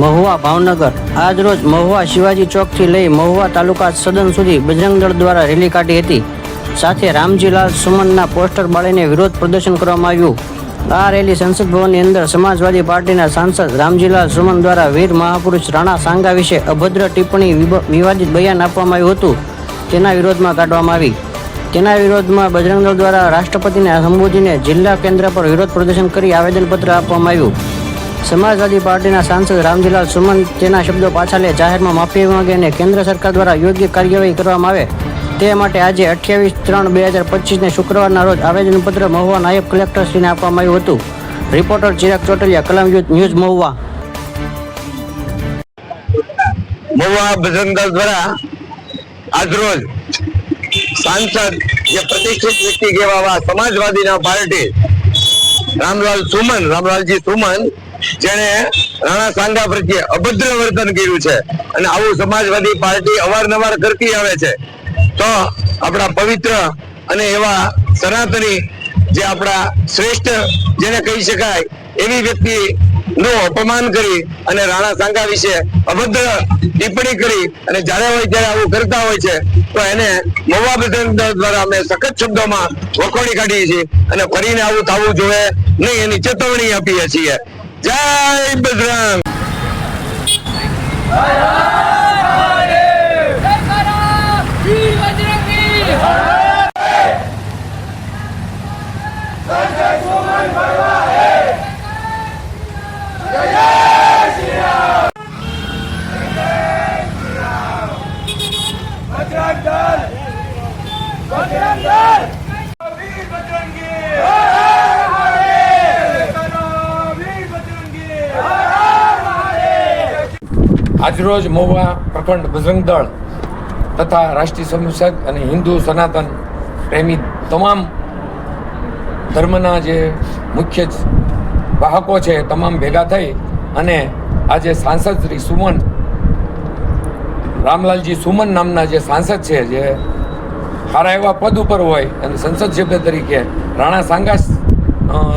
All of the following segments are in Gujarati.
મહુવા ભાવનગર. આજરોજ મહુવા શિવાજી ચોકથી લઈ મહુવા તાલુકા સદન સુધી બજરંગ દળ દ્વારા રેલી કાઢી હતી. સાથે રામજીલાલ સુમનના પોસ્ટર બાળીને વિરોધ પ્રદર્શન કરવામાં આવ્યું. આ રેલી સંસદ ભવનની અંદર સમાજવાદી પાર્ટીના સાંસદ રામજીલાલ સુમન દ્વારા વીર મહાપુરુષ રાણા સાંગા વિશે અભદ્ર ટિપ્પણી વિવાદિત બયાન આપવામાં આવ્યું હતું. તેના વિરોધમાં કાઢવામાં આવી. તેના વિરોધમાં બજરંગ દળ દ્વારા રાષ્ટ્રપતિને સંબોધીને જિલ્લા કેન્દ્ર પર વિરોધ પ્રદર્શન કરી આવેદનપત્ર આપવામાં આવ્યું. સમાજવાદી પાર્ટીના સાંસદ રામજીલાલ સુમન તેના શબ્દો પાછા લે જાહેરમાં માફી માંગે અને કેન્દ્ર સરકાર દ્વારા યોગ્ય કાર્યવાહી કરવામાં આવે, તે માટે આજે અઠ્યાવીસ ત્રણ બે હજાર પચીસને શુક્રવારના રોજ આવેદનપત્ર મહુવા નાયબ કલેક્ટરશ્રીને આપવામાં આવ્યું હતું. Reporter Chirag Chotaliya, Kalam youth news Mahuva. Mahuva Bajrang દ્વારા આજરોજ સાંસદ જે પ્રતિષ્ઠિત વ્યક્તિ કહેવાવા સમાજવાદીના પાર્ટી રામલાલ સુમન રામલાલજી સુમન જેને રાણા સાંગા પ્રત્યે અભદ્ર વર્તન કર્યું છે અને આવું સમાજવાદી પાર્ટી અવારનવાર કરતી આવે છે. તો આપણા પવિત્ર અને એવા સનાતની જે આપણા શ્રેષ્ઠ જેને કહી શકાય એવી વ્યક્તિ નું અપમાન કરી અને રાણા સાંગા વિશે અભદ્ર ટિપ્પણી કરી અને જ્યારે હોય ત્યારે આવું કરતા હોય છે, તો એને મહુવા બજરંગ દ્વારા અમે સખત શબ્દોમાં વખોડી કાઢીએ છીએ અને ફરીને આવું થવું જોઈએ, નહીં, એની ચેતવણી આપીએ છીએ. જય બજરંગ આજરોજ મહુવા પ્રખંડ બજરંગ દળ તથા રાષ્ટ્રીય સંસદ અને હિન્દુ સનાતન પ્રેમી તમામ ધર્મના જે મુખ્ય વાહકો છે તમામ ભેગા થઈ અને આજે સાંસદ શ્રી સુમન, રામલાલજી સુમન નામના જે સાંસદ છે, જે સારા એવા પદ ઉપર હોય અને સંસદ સભ્ય તરીકે રાણા સાંગાસ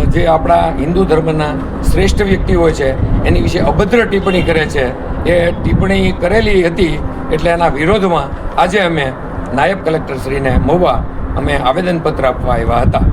જે આપણા હિન્દુ ધર્મના શ્રેષ્ઠ વ્યક્તિ હોય છે એની વિશે અભદ્ર ટિપ્પણી કરે છે. એ ટિપ્પણી કરેલી હતી એટલે એના વિરોધમાં આજે અમે નાયબ કલેક્ટરશ્રીને મહુવા અમે આવેદનપત્ર આપવા આવ્યા હતા.